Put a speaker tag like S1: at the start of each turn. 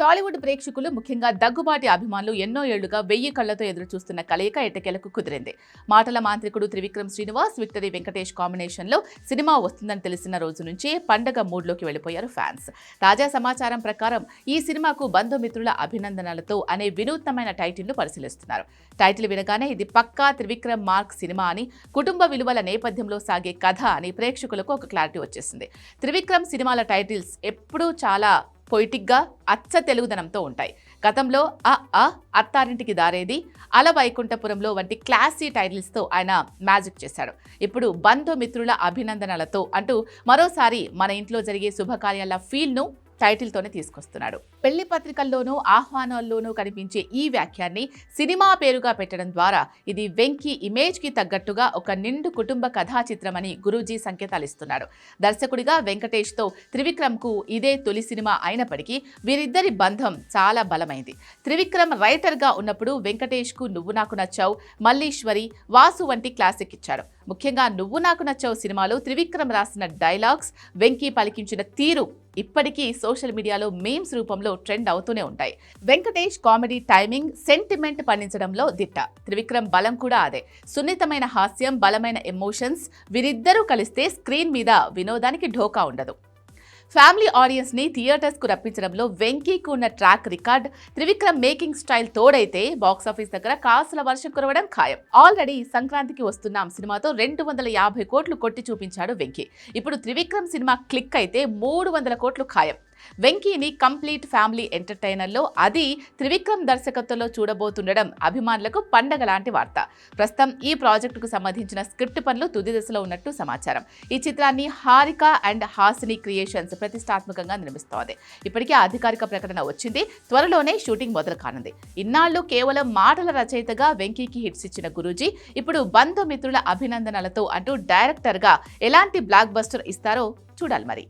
S1: టాలీవుడ్ ప్రేక్షకులు ముఖ్యంగా దగ్గుబాటి అభిమానులు ఎన్నో ఏళ్ళుగా వెయ్యి కళ్ళతో ఎదురు చూస్తున్న కలయిక ఎట్టకేలకు కుదిరింది. మాటల మాంత్రికుడు త్రివిక్రమ్ శ్రీనివాస్ విక్టరీ వెంకటేష్ కాంబినేషన్లో సినిమా వస్తుందని తెలిసిన రోజు నుంచే పండగ మూడ్లోకి వెళ్ళిపోయారు ఫ్యాన్స్. తాజా సమాచారం ప్రకారం ఈ సినిమాకు బంధుమిత్రుల అభినందనలతో అనే వినూత్నమైన టైటిల్ను పరిశీలిస్తున్నారు. టైటిల్ వినగానే ఇది పక్కా త్రివిక్రమ్ మార్క్ సినిమా అని కుటుంబ విలువల నేపథ్యంలో సాగే కథ అని ప్రేక్షకులకు ఒక క్లారిటీ వచ్చేసింది. త్రివిక్రమ్ సినిమాల టైటిల్స్ ఎప్పుడూ చాలా పొయిటిక్గా అచ్చ తెలుగుదనంతో ఉంటాయి. గతంలో అ అ అత్తారింటికి దారేది అల వైకుంఠపురంలో వంటి క్లాసీ టైటిల్స్తో ఆయన మ్యాజిక్ చేశాడు. ఇప్పుడు బంధుమిత్రుల అభినందనలతో అంటూ మరోసారి మన ఇంట్లో జరిగే శుభకార్యాల ఫీల్ను టైటిల్తోనే తీసుకొస్తున్నాడు. పెళ్ళి పత్రికల్లోనూ ఆహ్వానాల్లోనూ కనిపించే ఈ వ్యాఖ్యాన్ని సినిమా పేరుగా పెట్టడం ద్వారా ఇది వెంకీ ఇమేజ్కి తగ్గట్టుగా ఒక నిండు కుటుంబ కథా చిత్రమని గురూజీ సంకేతాలిస్తున్నాడు దర్శకుడిగా వెంకటేష్తో త్రివిక్రమ్కు ఇదే తొలి సినిమా అయినప్పటికీ వీరిద్దరి బంధం చాలా బలమైంది. త్రివిక్రమ్ రైటర్గా ఉన్నప్పుడు వెంకటేష్కు నువ్వు నాకు నచ్చావు మల్లీశ్వరి వాసు వంటి క్లాసిక్ ఇచ్చాడు. ముఖ్యంగా నువ్వు నాకు నచ్చావు సినిమాలో త్రివిక్రమ్ రాసిన డైలాగ్స్ వెంకీ పలికించిన తీరు ఇప్పటికీ సోషల్ మీడియాలో మీమ్స్ రూపంలో ట్రెండ్ అవుతూనే ఉంటాయి. వెంకటేష్ కామెడీ టైమింగ్ సెంటిమెంట్ పండించడంలో దిట్ట. త్రివిక్రమ్ బలం కూడా అదే. సున్నితమైన హాస్యం బలమైన ఎమోషన్స్ వీరిద్దరూ కలిస్తే స్క్రీన్ మీద వినోదానికి ఢోకా ఉండదు. ఫ్యామిలీ ఆడియన్స్ని థియేటర్స్కు రప్పించడంలో వెంకీకి ఉన్న track record Trivikram making style తోడైతే బాక్సాఫీస్ దగ్గర కాసుల వర్షం కురవడం ఖాయం. ఆల్రెడీ సంక్రాంతికి వస్తున్నాం సినిమాతో రెండు వందల యాభై కోట్లు కొట్టి చూపించాడు వెంకీ. ఇప్పుడు త్రివిక్రమ్ సినిమా క్లిక్ అయితే మూడు వందల కోట్లు ఖాయం. వెంకీని కంప్లీట్ ఫ్యామిలీ ఎంటర్టైనర్లో అది త్రివిక్రమ్ దర్శకత్వంలో చూడబోతుండడం అభిమానులకు పండగ లాంటి వార్త. ప్రస్తుతం ఈ ప్రాజెక్టుకు సంబంధించిన స్క్రిప్ట్ పనులు తుది దశలో ఉన్నట్టు సమాచారం. ఈ చిత్రాన్ని హారిక అండ్ హాసిని క్రియేషన్స్ ప్రతిష్టాత్మకంగా నిర్మిస్తోంది. ఇప్పటికే అధికారిక ప్రకటన వచ్చింది. త్వరలోనే షూటింగ్ మొదలు కానుంది. ఇన్నాళ్ళు కేవలం మాటల రచయితగా వెంకీకి హిట్స్ ఇచ్చిన గురూజీ ఇప్పుడు బంధుమిత్రుల అభినందనలతో అంటూ డైరెక్టర్గా ఎలాంటి బ్లాక్ బస్టర్ ఇస్తారో చూడాలి మరి.